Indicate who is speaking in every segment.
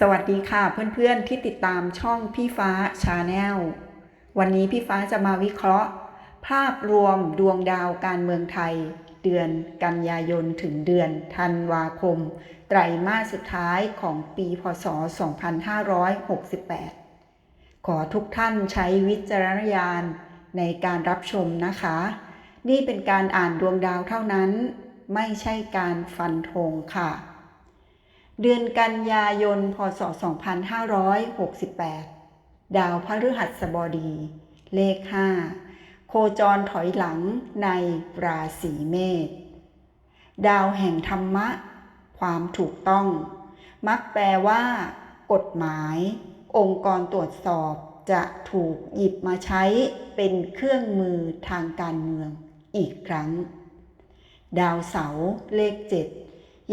Speaker 1: สวัสดีค่ะเพื่อนๆที่ติดตามช่องพี่ฟ้าชาแนลวันนี้พี่ฟ้าจะมาวิเคราะห์ ภาพรวมดวงดาวการเมืองไทย เดือนกันยายนถึงเดือนธันวาคม ไตรมาสสุดท้ายของปีพศ 2568 ขอทุกท่านใช้วิจารณญาณในการรับชมนะคะ นี่เป็นการอ่านดวงดาวเท่านั้น ไม่ใช่การฟันธงค่ะ เดือนกันยายน พศ 2568 ดาวพฤหัสบดี เลข 5 โคจรถอยหลังในราศีเมษ ดาวแห่งธรรมะ ความถูกต้อง มักแปลว่า กฎหมาย องค์กรตรวจสอบจะถูกหยิบมาใช้เป็นเครื่องมือทางการเมืองอีกครั้ง ดาวเสาร์เลขเจ็ด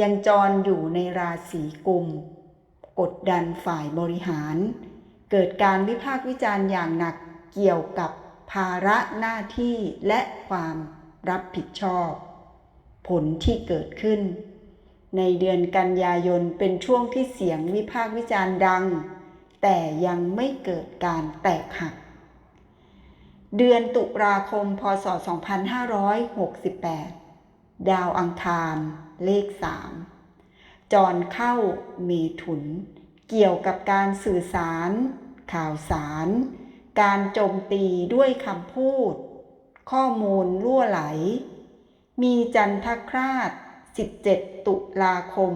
Speaker 1: ยังจรอยู่ในราศีกุม กดดันฝ่ายบริหาร เกิดการวิพากษ์วิจารณ์อย่างหนักเกี่ยวกับภาระหน้าที่และความรับผิดชอบ ผลที่เกิดขึ้น ในเดือนกันยายนเป็นช่วงที่เสียงวิพากษ์วิจารณ์ดัง แต่ยังไม่เกิดการแตกหัก เดือนตุลาคมพศ 2568 ดาวอังคารเลข3จรเข้าเมถุน เกี่ยวกับการสื่อสาร ข่าวสาร การโจมตีด้วยคำพูด ข้อมูลล่วไหล มีจันทคราช 17 ตุลาคม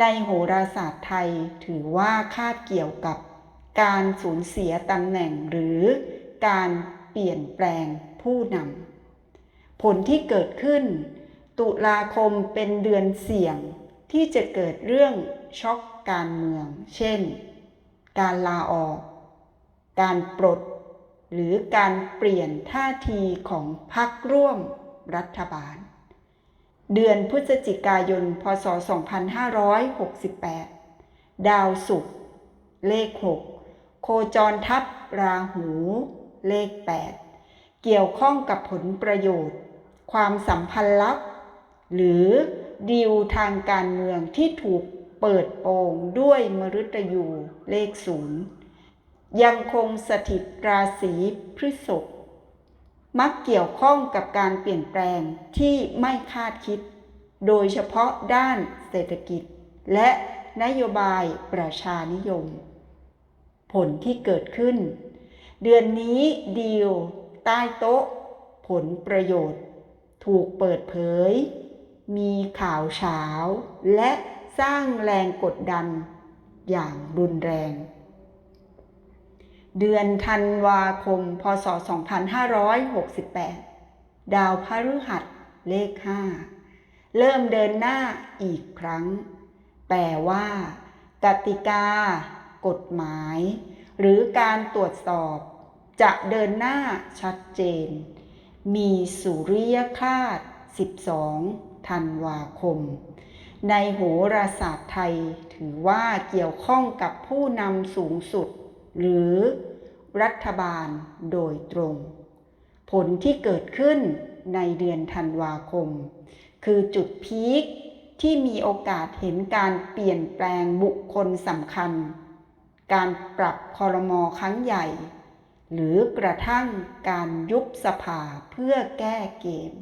Speaker 1: ในโหราศาสตร์ไทยถือว่าคาดเกี่ยวกับการสูญเสียตำแหน่งหรือการเปลี่ยนแปลงผู้นำ ผลที่เกิดขึ้น ตุลาคมเป็นเดือนเสี่ยงที่จะเกิดเรื่องช็อกการเมือง เช่น การลาออก การปลด หรือการเปลี่ยนท่าทีของพรรคร่วมรัฐบาล เดือนพฤศจิกายน พศ 2568 ดาวศุกร์เลข 6 โคจรทับราหู เลข 8 เกี่ยวข้องกับผลประโยชน์ ความสัมพันธ์ลับ หรือดีลทางการเมืองที่ถูกเปิดโปงด้วยมฤตยูเลขศูนย์ยังคงสถิตราศีพฤษภมักเกี่ยวข้องกับการเปลี่ยนแปลงที่ไม่คาดคิด โดยเฉพาะด้านเศรษฐกิจ และนโยบายประชานิยม ผลที่เกิดขึ้น เดือนนี้ดีล ใต้โต๊ะ ผลประโยชน์ ถูกเปิดเผย มีข่าวเช้าและสร้างแรงกดดัน อย่างรุนแรง เดือนธันวาคม พศ 2568 ดาวพฤหัสเลข 5 เริ่มเดินหน้าอีกครั้ง แปลว่ากติกา กฎหมาย หรือการตรวจสอบ จะเดินหน้าชัดเจน มีสุริยคาส12 ธันวาคม ในโหราศาสตร์ไทยถือว่าเกี่ยวข้องกับผู้นำสูงสุด หรือรัฐบาลโดยตรง ผลที่เกิดขึ้นในเดือนธันวาคม คือจุดพีคที่มีโอกาสเห็นการเปลี่ยนแปลงบุคคลสำคัญ การปรับคอรมอครั้งใหญ่ หรือกระทั่งการยุบสภาเพื่อแก้เกม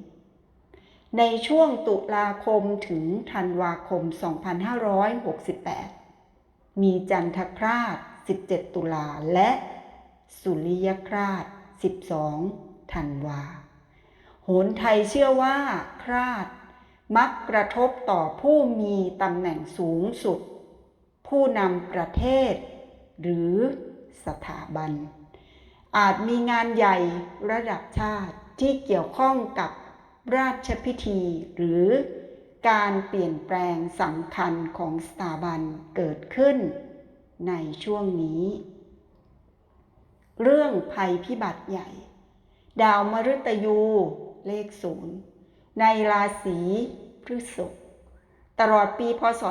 Speaker 1: ในช่วงตุลาคมถึงธันวาคม 2568 มีจันทคราช 17 ตุลาและสุริยคราช 12 ธันวา โหนไทยเชื่อว่าคราดมักกระทบต่อผู้มีตำแหน่งสูงสุด ผู้นำประเทศ หรือสถาบัน อาจมีงานใหญ่ระดับชาติที่เกี่ยวข้องกับราชพิธีหรือการเปลี่ยนแปลงสำคัญของสถาบันเกิดขึ้นในช่วงนี้ เรื่องภัยพิบัติใหญ่ ดาวมฤตยูเลขศูนย์ในราศีพฤษภตลอดปีพศ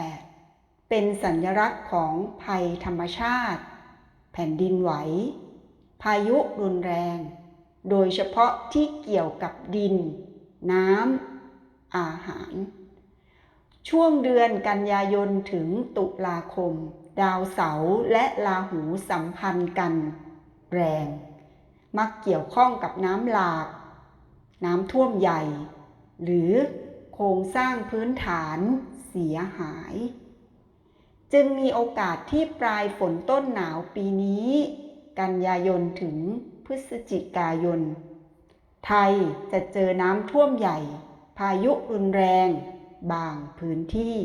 Speaker 1: 2568 เป็นสัญลักษณ์ของภัยธรรมชาติ แผ่นดินไหว พายุรุนแรง โดยเฉพาะที่เกี่ยวกับดิน น้ำ อาหาร ช่วงเดือนกันยายนถึงตุลาคม ดาวเสาร์และราหูสัมพันธ์กัน แรง มักเกี่ยวข้องกับน้ำหลาก น้ำท่วมใหญ่ หรือโครงสร้างพื้นฐานเสียหาย จึงมีโอกาสที่ปลายฝนต้นหนาวปีนี้ กันยายนถึงพฤศจิกายน ไทยจะเจอน้ำท่วมใหญ่ พายุรุนแรง บางพื้นที่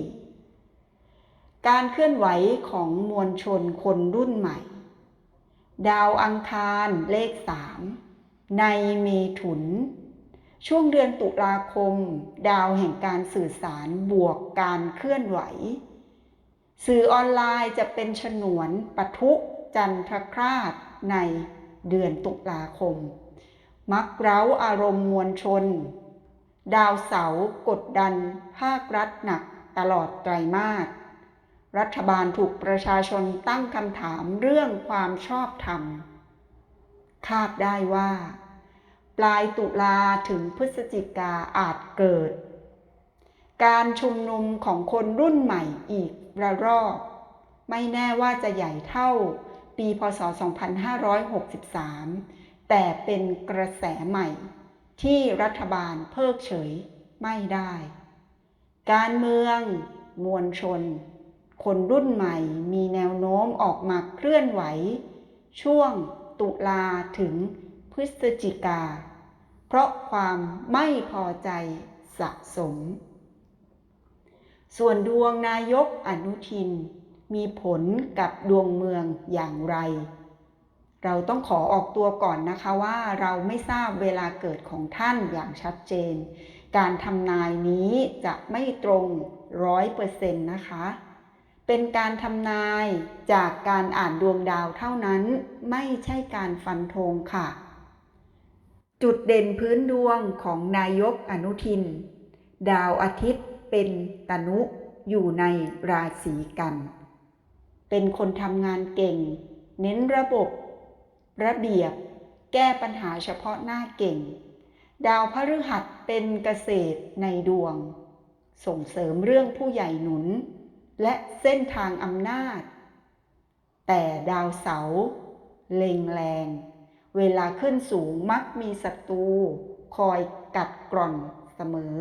Speaker 1: การเคลื่อนไหวของมวลชนคนรุ่นใหม่ ดาวอังคารเลขสามในเมถุน ช่วงเดือนตุลาคม ดาวแห่งการสื่อสารบวกการเคลื่อนไหว สื่อออนไลน์จะเป็นฉนวนปะทุจันทรคราชในเดือนตุลาคม มักเร้าอารมณ์มวลชน ดาวเสาร์กดดัน ภาครัฐหนักตลอดไตรมาสรัฐบาลถูกประชาชนตั้งคำถามเรื่องความชอบธรรม คาดได้ว่า ปลายตุลาถึงพฤศจิกาอาจเกิด การชุมนุมของคนรุ่นใหม่อีกระรอกไม่แน่ว่าจะใหญ่เท่าปีพศ 2563 แต่เป็นกระแสใหม่ที่รัฐบาลเพิกเฉยไม่ได้ การเมือง มวลชน คนรุ่นใหม่มีแนวโน้มออกมาเคลื่อนไหว ช่วงตุลาถึงพฤศจิกา เพราะความไม่พอใจสะสม ส่วนดวงนายกอนุทิน มีผลกับดวงเมืองอย่างไร เราต้องขอออกตัวก่อนนะคะว่าเราไม่ทราบเวลาเกิดของท่านอย่างชัดเจน การทำนายนี้จะไม่ตรงร้อยเปอร์เซ็นต์นะคะ เป็นการทำนายจากการอ่านดวงดาวเท่านั้นไม่ใช่การฟันธงค่ะ จุดเด่นพื้นดวงของนายกอนุทิน ดาวอาทิตย์ เป็นตนุอยู่ในราศีกัน เป็นคนทำงานเก่ง เน้นระบบ ระเบียบ แก้ปัญหาเฉพาะหน้าเก่ง ดาวพฤหัสเป็นเกษตรในดวง ส่งเสริมเรื่องผู้ใหญ่หนุน และเส้นทางอำนาจ แต่ดาวเสาเล็งแรง เวลาขึ้นสูงมักมีศัตรูคอยกัดกร่อนเสมอ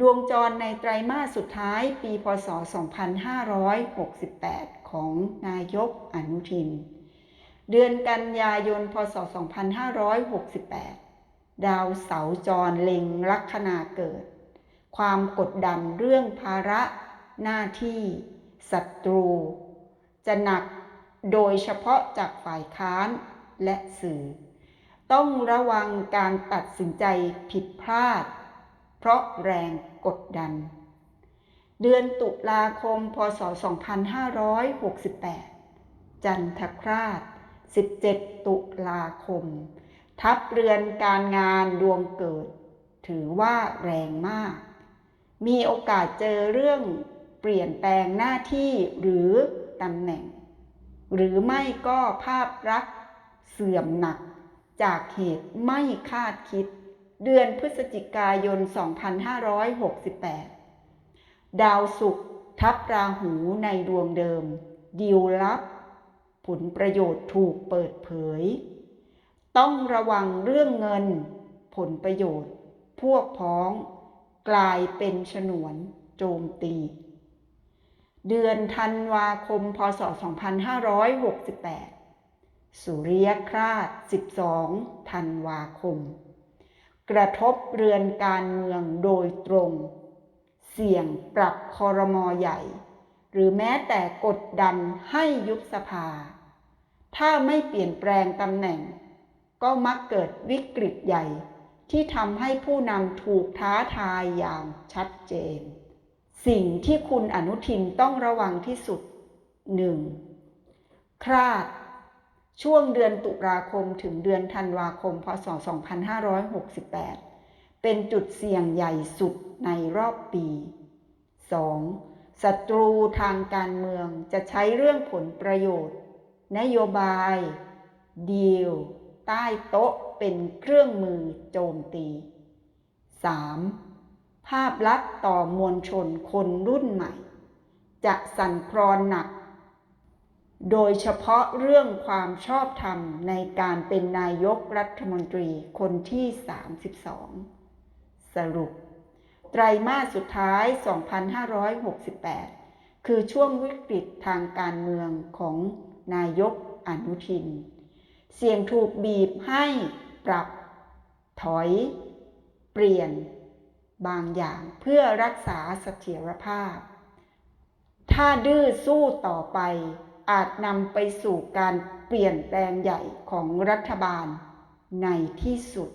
Speaker 1: ดวงจรในไตรมาสสุดท้ายปีพศ 2568 ของนายกอนุทิน เดือนกันยายนพศ 2568 ดาวเสาจรเล็งลัคนาเกิด ความกดดันเรื่องภาระ หน้าที่ศัตรู จะหนักโดยเฉพาะจากฝ่ายค้านและสื่อ ต้องระวังการตัดสินใจผิดพลาด เพราะแรงกดดัน เดือนตุลาคม พศ 2568 จันทคราช 17 ตุลาคม ทับเรือนการงานดวงเกิด ถือว่าแรงมาก มีโอกาสเจอเรื่องเปลี่ยนแปลงหน้าที่หรือตำแหน่ง หรือไม่ก็ภาพลักเสื่อมหนักจากเหตุไม่คาดคิด เดือนพฤศจิกายน 2568 ดาวศุกร์ทับราหูในดวงเดิม ดีลลับ ผลประโยชน์ถูกเปิดเผย ต้องระวังเรื่องเงิน ผลประโยชน์ พวกพ้อง กลายเป็นฉนวนโจมตี เดือนธันวาคม พศ 2568 สุริยคราช 12 ธันวาคม กระทบเรือนการเมืองโดยตรง เสี่ยงปรับคอรมอใหญ่ หรือแม้แต่กดดันให้ยุบสภา ถ้าไม่เปลี่ยนแปลงตำแหน่ง ก็มักเกิดวิกฤตใหญ่ที่ทำให้ผู้นำถูกท้าทายอย่างชัดเจน สิ่งที่คุณอนุทินต้องระวังที่สุด 1. คราด ช่วงเดือนตุลาคมถึงเดือนธันวาคม พศ 2568 เป็นจุดเสี่ยงใหญ่สุดในรอบปี 2. ศัตรูทางการเมืองจะใช้เรื่องผลประโยชน์ นโยบายดีลใต้โต๊ะเป็นเครื่องมือโจมตี 3. ภาพลักษณ์ต่อมวลชนคนรุ่นใหม่ จะสั่นคลอนหนัก โดยเฉพาะเรื่องความชอบธรรมในการเป็นนายกรัฐมนตรีคนที่ 32 สรุป ไตรมาสสุดท้าย 2568 คือช่วงวิกฤตทางการเมืองของนายกอนุทิน เสี่ยงถูกบีบให้ปรับ ถอย เปลี่ยน บางอย่างเพื่อรักษาเสถียรภาพ ถ้าดื้อสู้ต่อไป อาจนำไปสู่การเปลี่ยนแปลงใหญ่ของรัฐบาลในที่สุด